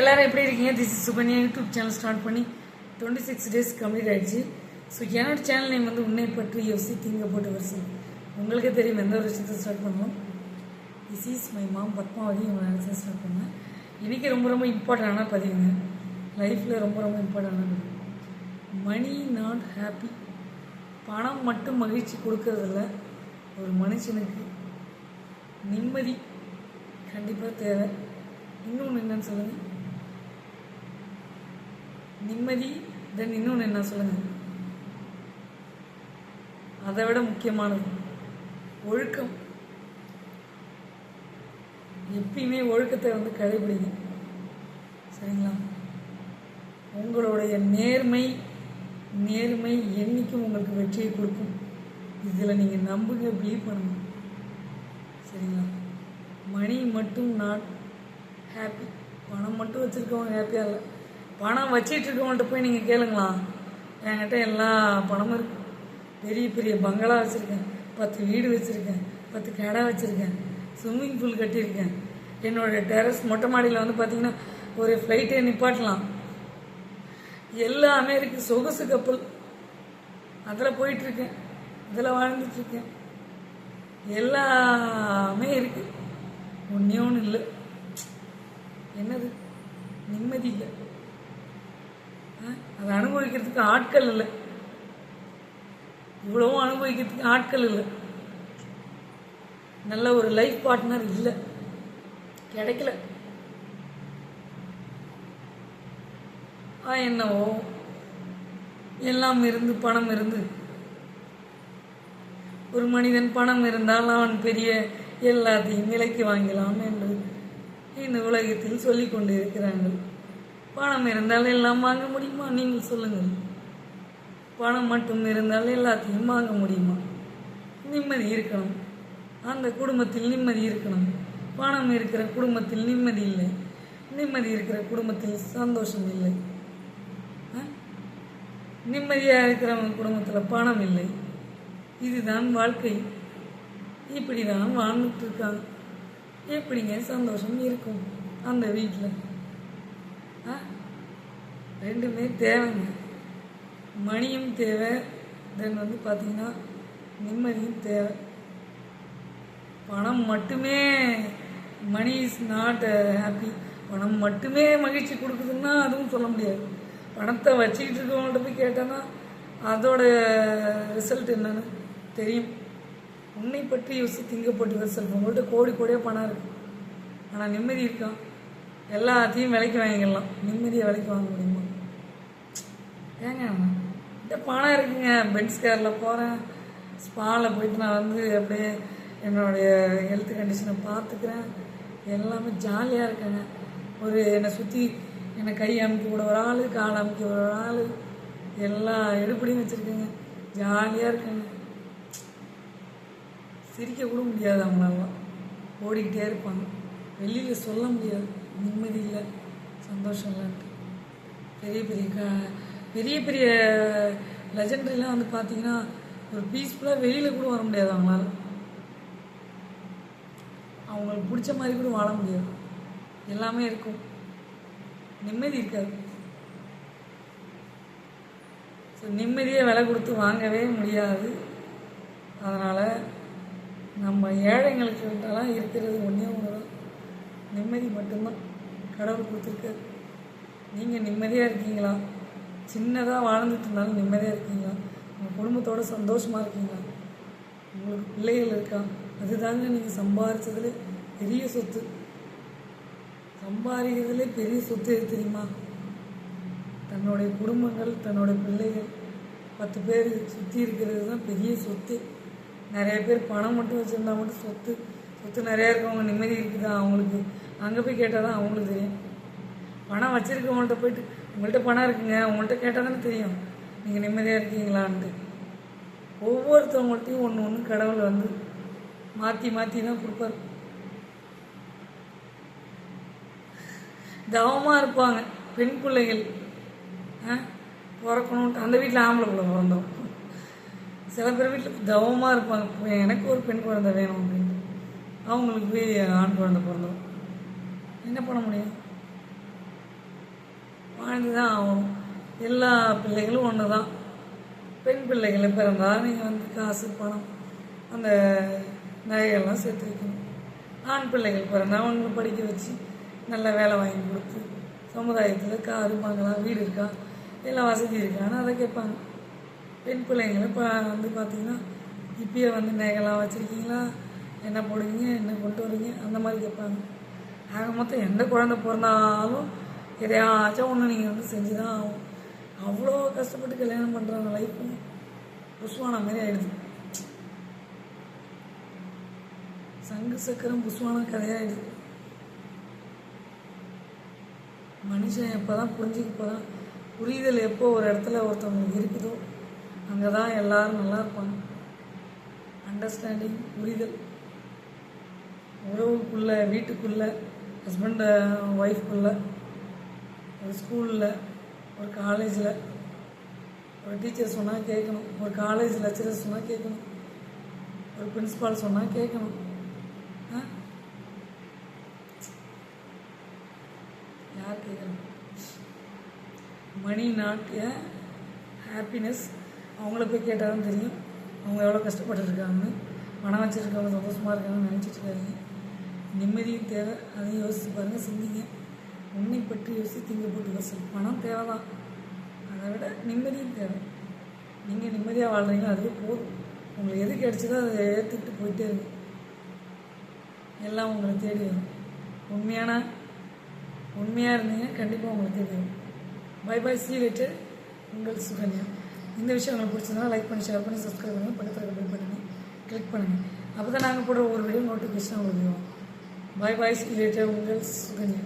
எல்லாரும் எப்படி இருக்கீங்க? This is Sukanya YouTube channel start பண்ணி டுவெண்ட்டி சிக்ஸ் டேஸ் கம்ப்ளீட் ஆயிடுச்சு. ஸோ என்னோட சேனல் நேம் வந்து உன்னை பற்றி யோசி திங்க போட்டு வருஷம் உங்களுக்கே தெரியும் எந்த ஒரு விஷயத்தை ஸ்டார்ட் பண்ணணும் this is my mom Padmavathi உங்களை நினச்சி ஸ்டார்ட் பண்ணேன். இன்றைக்கி ரொம்ப ரொம்ப இம்பார்ட்டண்டான பதிவுங்க லைஃப்பில் ரொம்ப ரொம்ப இம்பார்ட்டண்டான மணி நாட் ஹாப்பி பணம் மட்டும் மகிழ்ச்சி கொடுக்கறதில்ல. ஒரு மனுஷனுக்கு நிம்மதி கண்டிப்பாக தேவை. இன்னொன்று என்னன்னு சொல்லுங்கள் நிம்மதி தென் இன்னொன்று என்ன சொல்லுங்கள் அதை விட முக்கியமானது ஒழுக்கம். எப்பயுமே ஒழுக்கத்தை வந்து கடைபிடிங்க சரிங்களா? உங்களுடைய நேர்மை நேர்மை என்றைக்கும் உங்களுக்கு வெற்றியை கொடுக்கும். இதில் நீங்கள் நம்புங்க பிலீவ் பண்ணுங்க. சரிங்களா? மணி மட்டும் நான் ஹாப்பி பணம் மட்டும் வச்சுருக்கவங்க ஹாப்பியாக இல்லை. பணம் வச்சிட்டு இருக்கவன்ட்டு போய் நீங்கள் கேளுங்களா? என்கிட்ட எல்லா பணமும் இருக்கு. பெரிய பெரிய பங்களா வச்சுருக்கேன். பத்து வீடு வச்சுருக்கேன். பத்து கடை வச்சுருக்கேன். ஸ்விம்மிங் பூல் கட்டியிருக்கேன். என்னோட டெரஸ் மொட்டை மாடியில் வந்து பார்த்தீங்கன்னா ஒரு ஃப்ளைட்டே நிப்பாட்டலாம். எல்லாமே இருக்குது சொகுசு கப்பல் அதில் போயிட்டுருக்கேன் இதில் வாழ்ந்துட்டுருக்கேன் எல்லாமே இருக்குது ஒன்றே ஒன்று இல்லை. என்னது? நிம்மதி இல்லை. அதை அனுபவிக்கிறதுக்கு ஆட்கள் இல்லை. இவ்வளவும் அனுபவிக்கிறதுக்கு ஆட்கள் இல்லை. நல்ல ஒரு லைஃப் பார்ட்னர் இல்லை. கிடைக்கல. ஆ என்னவோ. எல்லாம் இருந்து பணம் இருந்து. ஒரு மனிதன் பணம் இருந்தால் அவன் பெரிய எல்லாத்தையும் விலைக்கு வாங்கலாம் என்று இந்த உலகத்தில் சொல்லிக் கொண்டு இருக்கிறார்கள் பணம் இருந்தால் எல்லாம் வாங்க முடியுமா? நீங்கள் சொல்லுங்கள் பணம் மட்டும் இருந்தால் எல்லாத்தையும் வாங்க முடியுமா? நிம்மதி இருக்கணும். அந்த குடும்பத்தில் நிம்மதி இருக்கணும். பணம் இருக்கிற குடும்பத்தில் நிம்மதி இல்லை. நிம்மதி இருக்கிற குடும்பத்தில் சந்தோஷம் இல்லை. ஆ? நிம்மதியாக இருக்கிறவங்க குடும்பத்தில் பணம் இல்லை. இதுதான் வாழ்க்கை. இப்படி தான் வாழ்ந்துட்டு இருக்காங்க. எப்படிங்க சந்தோஷம் இருக்கும் அந்த வீட்டில் ரெண்டுமே தேவைங்க. மணியும் தேவை. தென் வந்து பார்த்தீங்கன்னா நிம்மதியும் தேவை. பணம் மட்டுமே மணி இஸ் நாட் ஹாப்பி பணம் மட்டுமே மகிழ்ச்சி கொடுக்குதுன்னா அதுவும் சொல்ல முடியாது. பணத்தை வச்சுக்கிட்டு இருக்கவங்கள்ட்ட போய் கேட்டோன்னா அதோட ரிசல்ட் என்னன்னு தெரியும். உன்னை பற்றி யோசித்து திங்கப்பட்டு ரிசல்ட் உங்கள்கிட்ட கோடி கோடியாக பணம் இருக்கு. ஆனால் நிம்மதி இருக்கான் எல்லாத்தையும் விலைக்கு வாங்கிக்கலாம் நிம்மதியை விலைக்கு வாங்க முடியுமா? ஏங்க இந்த பணம் இருக்குங்க. பென்ஸ் கேரில் போகிறேன் ஸ்பாவில் போயிட்டு நான் வந்து அப்படியே என்னுடைய ஹெல்த் கண்டிஷனை பார்த்துக்கிறேன். எல்லாமே ஜாலியாக இருக்கேங்க. ஒரு என்னை சுற்றி என்னை கை அமுக்கி விட ஒரு ஆள் கால் அமுக்கி விட ஒரு ஆள். எல்லா எடுப்படியும் வச்சுருக்கேங்க. ஜாலியாக இருக்கேங்க. சிரிக்க கூட முடியாது அவங்களெல்லாம் ஓடிக்கிட்டே இருப்பாங்க. வெளியில் சொல்ல முடியாது. நிம்மதி இல்லை சந்தோஷம் இல்லைன்ட்டு பெரிய பெரிய க பெரிய பெரிய லெஜண்டரிலாம் வந்து பார்த்தீங்கன்னா ஒரு பீஸ்ஃபுல்லாக வெளியில் கூட வர முடியாது அவங்களால. அவங்களுக்கு பிடிச்ச மாதிரி கூட வாழ முடியாது. எல்லாமே இருக்கும். நிம்மதி இருக்காது. ஸோ நிம்மதியை விலை கொடுத்து வாங்கவே முடியாது. அதனால் நம்ம ஏழைங்களுக்குலாம் இருக்கிறது ஒன்றே ஒன்று கடவுள் கொடுத்துருக்காரு நீங்கள் நிம்மதியாக இருக்கீங்களா? சின்னதாக வாழ்ந்துட்டு இருந்தாலும் நிம்மதியாக இருக்கீங்களா? உங்கள் குடும்பத்தோட சந்தோஷமாக இருக்கீங்களா? உங்களுக்கு பிள்ளைகள் இருக்கா? அதுதாங்க நீங்கள் சம்பாதிச்சதுல பெரிய சொத்து. சம்பாதிக்கிறதுலே பெரிய சொத்து எது தெரியுமா? தன்னுடைய குடும்பங்கள் தன்னுடைய பிள்ளைகள். பத்து பேர் சுற்றி இருக்கிறது தான் பெரிய சொத்து. நிறைய பேர் பணம் மட்டும் வச்சுருந்தா மட்டும் சொத்து. சொத்து நிறையா இருக்கவங்க நிம்மதி இருக்குதா அவங்களுக்கு? அங்கே போய் கேட்டால் தான் அவங்களுக்கு தெரியும். பணம் வச்சுருக்கவங்கள்ட்ட போயிட்டு உங்கள்கிட்ட பணம் இருக்குங்க உங்கள்கிட்ட கேட்டால் தானே தெரியும். நீங்கள் நிம்மதியாக இருக்கீங்களான்ட்டு. ஒவ்வொருத்தவங்கள்ட்டையும் ஒன்று ஒன்று கடவுள் வந்து மாற்றி மாற்றி தான் கொடுப்பாரு. தவமாக இருப்பாங்க பெண் பிள்ளைகள். ஆ? பிறக்கணும் அந்த வீட்டில் ஆம்பளை பிள்ளை பிறந்தோம். சில பேர் வீட்டில் தவமாக இருப்பாங்க. எனக்கு ஒரு பெண் குழந்தை வேணும் அப்படின்னு. அவங்களுக்கு போய் ஆண் குழந்தை பிறந்தோம் என்ன பண்ண முடியும்? வாழ்ந்து தான் ஆகணும். எல்லா பிள்ளைகளும் ஒன்று தான் பெண் பிள்ளைகள் பிறந்தால் நீங்கள் வந்து காசு பணம் அந்த நகைகள்லாம் சேர்த்து வைக்கணும். ஆண் பிள்ளைகள் பிறந்தால் அவங்களை படிக்க வச்சு நல்ல வேலை வாங்கி கொடுத்து சமுதாயத்தில் காரு பங்களா வீடு இருக்கா? எல்லாம் வசதி இருக்கான்னு அதை கேட்பாங்க. பெண் பிள்ளைங்களை இப்போ வந்து பார்த்தீங்கன்னா இப்பயே வந்து நகைலாம் வச்சுருக்கீங்களா? என்ன போடுவீங்க என்ன கொண்டு வரீங்க அந்த மாதிரி கேட்பாங்க. ஆக மொத்தம் எந்த குழந்தை பிறந்தாலும் எதையாச்சும் ஒன்று நீங்கள் வந்து செஞ்சு தான் ஆகும் அவ்வளோ கஷ்டப்பட்டு கல்யாணம் பண்ணுறாங்க லைஃப்பும் புஷ்வானா மாதிரி ஆயிடுது. சங்கு சக்கரம் புஷ்வானா கதையாயிடுது மனுஷன் எப்போ தான் புரிஞ்சுக்க போகிறான் புரிதல் எப்போ ஒரு இடத்துல ஒருத்தவங்களுக்கு இருக்குதோ அங்கே தான் எல்லோரும் நல்லா இருப்பாங்க. அண்டர்ஸ்டாண்டிங் புரிதல். உறவுக்குள்ள வீட்டுக்குள்ள ஹஸ்பண்ட் ஒய்ஃப்குள்ள ஒரு ஸ்கூலில் ஒரு காலேஜில் ஒரு டீச்சர் சொன்னால் கேட்கணும் ஒரு காலேஜ் லெக்சரர் சொன்னால் கேட்கணும் ஒரு பிரின்ஸிபால் சொன்னால் கேட்கணும் யார் கேட்கணும் மணி நாட் ஏ ஹாப்பினஸ் அவங்கள போய் கேட்டாலும் தெரியும். அவங்க எவ்வளோ கஷ்டப்பட்டுருக்காங்கன்னு மனம் வச்சுருக்கவங்க சந்தோஷமாக இருக்காங்கன்னு நினச்சிட்டு இருக்காங்க நிம்மதியும் தேவை. அதையும் யோசித்து பாருங்கள் சிந்திங்க. உண்மை பற்றி யோசித்து திங்க போட்டு யோசி பணம் தேவை தான் அதை விட நிம்மதியும் தேவை. நீங்கள் நிம்மதியாக வாழ்றீங்களோ? அதுவே போதும். உங்களுக்கு எது கிடைச்சதோ அதை ஏற்றுக்கிட்டு போயிட்டே இருக்கு எல்லாம் உங்களை தேடி வரும். உண்மையான உண்மையாக இருந்தீங்க கண்டிப்பாக உங்களை தேடி வரும். பை பை சீ லேட்டர் உங்கள் சுகன்யா. இந்த விஷயம் உங்களுக்கு பிடிச்சதுனா லைக் பண்ணி ஷேர் பண்ணி சப்ஸ்கிரைப் பண்ணுங்கள் பக்கத்தில் பெல் பண்ணி கிளிக் பண்ணுங்கள் அப்போ தான் நாங்கள் போடுற ஒரு வீடியோ நோட்டிஃபிகேஷன் உங்களுக்கு வரும். பை பை சீ லேட்டர் உங்கள் சுகன்யா